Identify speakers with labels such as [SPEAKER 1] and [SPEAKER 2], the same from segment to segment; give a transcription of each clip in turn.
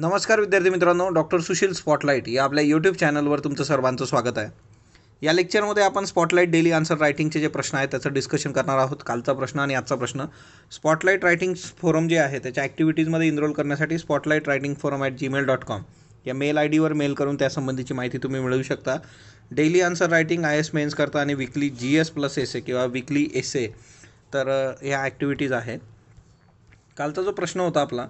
[SPEAKER 1] नमस्कार विद्यार्थी मित्रांनो डॉक्टर सुशील स्पॉटलाईट या आपल्या यूट्यूब चॅनलवर तुमचं सर्वांचं स्वागत आहे. या लेक्चरमध्ये आपण स्पॉटलाईट डेली आन्सर रायटिंगचे जे प्रश्न आहेत त्याचं डिस्कशन करणार आहोत. कालचा प्रश्न आणि आजचा प्रश्न. स्पॉटलाईट रायटिंग फोरम जे आहे त्याच्या ॲक्टिव्हिटीजमध्ये इनरोल करण्यासाठी Spotlight writing forum at Gmail dot com या मेल आय डीवर मेल करून त्यासंबंधीची माहिती तुम्ही मिळवू शकता. Daily answer writing I S mains करता आणि weekly G S plus S A किंवा विकली एस ए तर ह्या ॲक्टिव्हिटीज आहेत. कालचा जो प्रश्न होता आपला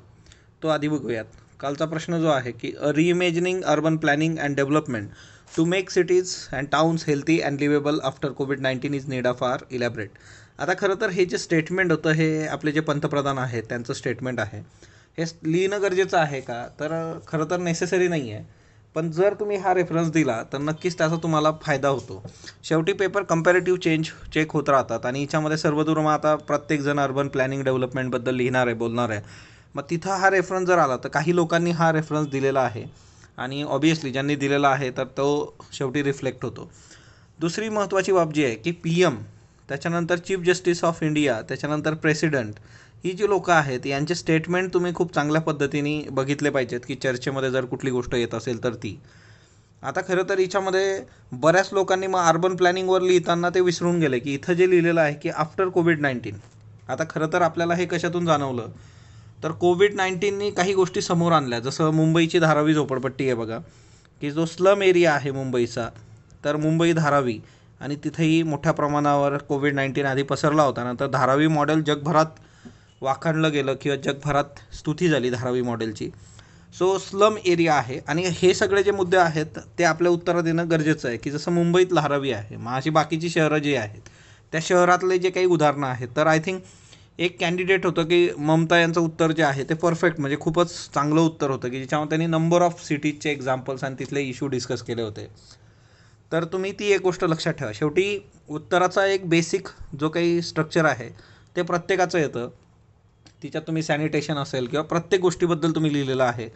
[SPEAKER 1] तो आधी बघूयात. कालचा प्रश्न जो आहे की reimagining urban planning and development to make cities and towns healthy and livable after COVID nineteen is need of hour elaborate आता खरं तर हे जे स्टेटमेंट होतं हे आपले जे पंतप्रधान आहेत त्यांचं स्टेटमेंट आहे. हे लिहिणं गरजेचं आहे का? तर खरं तर नेसेसरी नाही आहे पण जर तुम्ही हा रेफरन्स दिला तर नक्कीच त्याचा तुम्हाला फायदा होतो. शेवटी पेपर कम्पॅरेटिव्ह चेंज चेक होत राहतात. आणि याच्यामध्ये सर्वदूर मग आता प्रत्येकजण अर्बन प्लॅनिंग डेव्हलपमेंटबद्दल लिहिणार आहे बोलणार आहे. मग तिथं हा रेफरन्स जर आला तर काही लोकांनी हा रेफरन्स दिलेला आहे. आणि ऑबियसली ज्यांनी दिलेला आहे तर तो शेवटी रिफ्लेक्ट होतो. दुसरी महत्त्वाची बाब जी आहे की पी एम त्याच्यानंतर चीफ जस्टिस ऑफ इंडिया त्याच्यानंतर प्रेसिडेंट ही जी लोकं आहेत यांचे स्टेटमेंट तुम्ही खूप चांगल्या पद्धतीने बघितले पाहिजेत की चर्चेमध्ये जर कुठली गोष्ट येत असेल तर ती. आता खरं तर हिच्यामध्ये बऱ्याच लोकांनी मग अर्बन प्लॅनिंगवर लिहिताना ते विसरून गेले की इथं जे लिहिलेलं आहे की आफ्टर कोविड नाईन्टीन आता खरं तर आपल्याला हे कशातून जाणवलं? तर कोविड नाईन्टीननी काही गोष्टी समोर आणल्या. जसं मुंबईची धारावी झोपडपट्टी आहे बघा की जो स्लम एरिया आहे मुंबईचा तर मुंबई धारावी आणि तिथेही मोठ्या प्रमाणावर कोविड नाईन्टीन आधी पसरला होता. नंतर धारावी मॉडेल जगभरात वाखाणलं गेलं किंवा जगभरात स्तुती झाली धारावी मॉडेलची. सो स्लम एरिया आहे आणि हे सगळे जे मुद्दे आहेत ते आपल्या उत्तरात येणं गरजेचं आहे की जसं मुंबईत धारावी आहे मग अशी बाकीची शहरं जी आहेत त्या शहरातले जे काही उदाहरणं आहेत तर आय थिंक एक कॅन्डिडेट होतं की ममता यांचं उत्तर जे आहे ते परफेक्ट म्हणजे खूपच चांगलं उत्तर होतं की ज्याच्यामध्ये त्यांनी नंबर ऑफ सिटीजचे एक्झाम्पल्स आणि तिथले इश्यू डिस्कस केले होते. तर तुम्ही ती एक गोष्ट लक्षात ठेवा. शेवटी उत्तराचा एक बेसिक जो काही स्ट्रक्चर आहे ते प्रत्येकाचं येतं. तिच्यात तुम्ही सॅनिटेशन असेल किंवा प्रत्येक गोष्टीबद्दल तुम्ही लिहिलेलं आहे.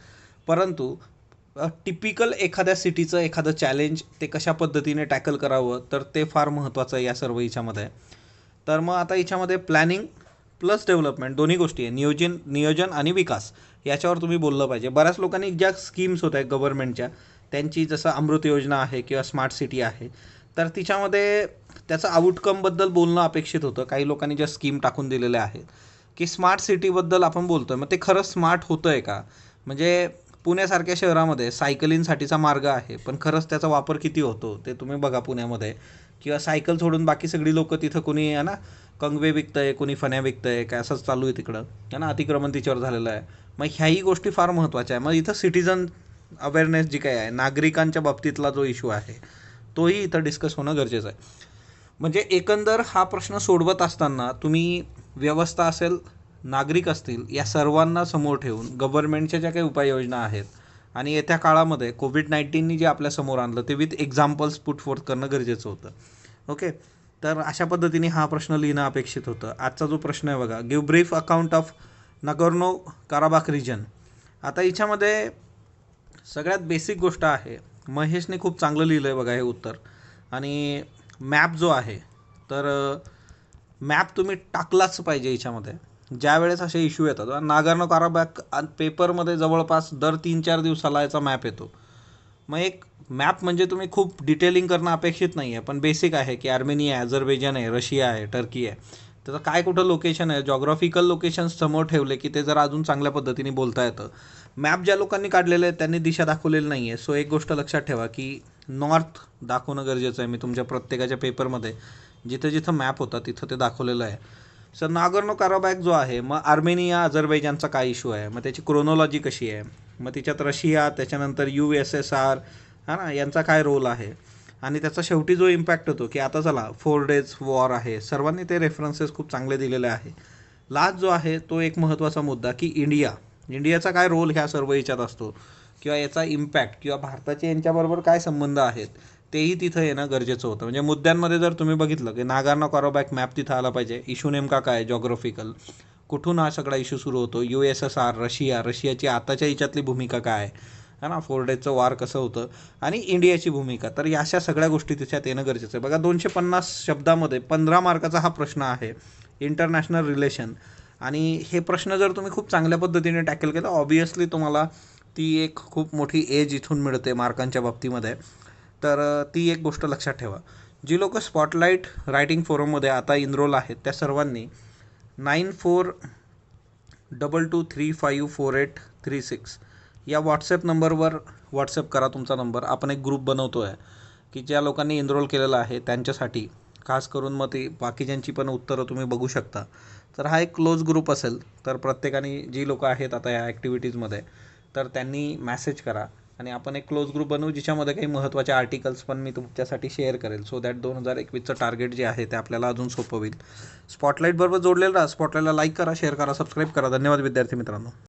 [SPEAKER 1] परंतु टिपिकल एखाद्या सिटीचं एखादं चॅलेंज ते कशा पद्धतीने टॅकल करावं तर ते फार महत्त्वाचं आहे या सर्व याच्यामध्ये तर मग आता याच्यामध्ये प्लॅनिंग प्लस डेव्हलपमेंट दोन्ही गोष्टी आहे नियोजन नियोजन आणि विकास याच्यावर तुम्ही बोललं पाहिजे. बऱ्याच लोकांनी ज्या स्कीम्स होत आहेत गव्हर्नमेंटच्या त्यांची जसं अमृत योजना आहे किंवा स्मार्ट सिटी आहे तर तिच्यामध्ये त्याचं आउटकमबद्दल बोलणं अपेक्षित होतं. काही लोकांनी ज्या स्कीम टाकून दिलेल्या आहेत की स्मार्ट सिटीबद्दल आपण बोलतोय मग ते खरंच स्मार्ट होतं आहे का? म्हणजे पुण्यासारख्या शहरामध्ये सायकलिंगसाठीचा मार्ग आहे पण खरंच त्याचा वापर किती होतो ते तुम्ही बघा पुण्यामध्ये. किंवा सायकल सोडून बाकी सगळी लोकं तिथं कोणी आहे ना कंगवे विकतंय कोणी फण्या विकतंय काय असंच चालू आहे तिकडं. त्यांना ना अतिक्रमण तिच्यावर झालेलं आहे. मग ह्याही गोष्टी फार महत्त्वाच्या आहे मग इथं सिटीजन अवेअरनेस जी काही आहे नागरिकांच्या बाबतीतला जो इश्यू आहे तोही इथं डिस्कस होणं गरजेचं आहे. म्हणजे एकंदर हा प्रश्न सोडवत असताना तुम्ही व्यवस्था असेल नागरिक असतील या सर्वांना समोर ठेवून गव्हर्नमेंटच्या ज्या काही उपाययोजना आहेत आणि येत्या काळामध्ये कोविड नाईन्टीननी जे आपल्यासमोर आणलं ते विथ एक्झाम्पल्स पुट फोर्थ करणं गरजेचं होतं. ओके तर अशा पद्धतीने हा प्रश्न लिहिणं अपेक्षित होतं. आजचा जो प्रश्न आहे बघा give brief account of Nagorno Karabakh region आता हिच्यामध्ये सगळ्यात बेसिक गोष्ट आहे. महेशने खूप चांगलं लिहिलं आहे बघा हे उत्तर. आणि मॅप जो आहे तर मॅप तुम्ही टाकलाच पाहिजे याच्यामध्ये ज्या वेळेस असे इश्यू येतात नागार्नो काराबॅक पेपरमध्ये जवळपास दर तीन चार दिवसाला याचा मॅप येतो. मग एक मॅप म्हणजे तुम्ही खूप डिटेलिंग करणं अपेक्षित नाही आहे पण बेसिक आहे की आर्मेनिया आहे अझरबैजान आहे रशिया आहे टर्की आहे. त्याचं काय कुठं लोकेशन आहे? जॉग्राफिकल लोकेशन समोर ठेवले की ते जर अजून चांगल्या पद्धतीने बोलता येतं. मॅप ज्या लोकांनी काढलेले आहेत त्यांनी दिशा दाखवलेली नाही आहे सो एक गोष्ट लक्षात ठेवा की नॉर्थ दाखवणं गरजेचं आहे. मी तुमच्या प्रत्येकाच्या पेपरमध्ये जिथं जिथं मॅप होता तिथं ते दाखवलेलं आहे. सर नागर्नो काराबॅक जो आहे मग आर्मेनिया अझरबैजानचा काय इश्यू आहे? मग त्याची क्रोनॉलॉजी कशी आहे? मग तिच्यात रशिया त्याच्यानंतर यू एस एस आर हा ना? यांचा काय रोल आहे? आणि त्याचा शेवटी जो इम्पॅक्ट होतो की आता चला फोर डेज वॉर आहे. सर्वांनी ते रेफरन्सेस खूप चांगले दिलेले आहे. लास्ट जो आहे तो एक महत्त्वाचा मुद्दा की इंडिया इंडियाचा काय रोल ह्या सर्व याच्यात असतो? किंवा याचा इम्पॅक्ट किंवा भारताचे यांच्याबरोबर काय संबंध आहेत? तेही तिथं येणं गरजेचं होतं. म्हणजे मुद्द्यांमध्ये जर तुम्ही बघितलं की नागार्ना कॉरोबॅक मॅप तिथं आला पाहिजे. इश्यू नेमका काय जॉग्रफिकल कुठून हा सगळा इश्यू सुरू होतो? U S S R Russia रशियाची आताच्या याच्यातली भूमिका काय है ना? फोर डेजचं वार कसं होतं? आणि इंडियाची भूमिका. तर या अशा सगळ्या गोष्टी तिच्यात येणं गरजेचं आहे. बघा दोनशे पन्नास शब्दामध्ये पंधरा मार्काचा हा प्रश्न आहे. इंटरनॅशनल रिलेशन आणि हे प्रश्न जर तुम्ही खूप चांगल्या पद्धतीने टॅकल केलं ऑबियसली तुम्हाला ती एक खूप मोठी एज इथून मिळते मार्कांच्या बाबतीमध्ये. तर ती एक गोष्ट लक्षात ठेवा. जी लोक स्पॉटलाईट रायटिंग फोरममध्ये आता इनरोल आहेत त्या सर्वांनी nine four double two three five four eight three six या व्हॉट्सॲप नंबरवर व्हॉट्सअप करा तुमचा नंबर आपण एक ग्रुप बनवतो आहे की ज्या लोकांनी इनरोल केलेलं आहे त्यांच्यासाठी. खास करून मग ती बाकीच्यांची पण उत्तरं तुम्ही बघू शकता. तर हा एक क्लोज ग्रुप असेल तर प्रत्येकाने जी लोकं आहेत आता या ॲक्टिव्हिटीजमध्ये तर त्यांनी मॅसेज करा. आणि आपण एक क्लोज ग्रुप बनवू ज्याच्यामध्ये काही महत्त्वाचे आर्टिकल्स पण मी तुमच्यासाठी शेअर करेल. सो दॅट दोन हजार एकवीसचं टार्गेट जे आहे ते आपल्याला अजून सोपं होईल. स्पॉटलाईटबरोबर जोडलेलं राहा. स्पॉटलाईटला लाईक करा शेअर करा सबस्क्राईब करा. धन्यवाद विद्यार्थी मित्रांनो.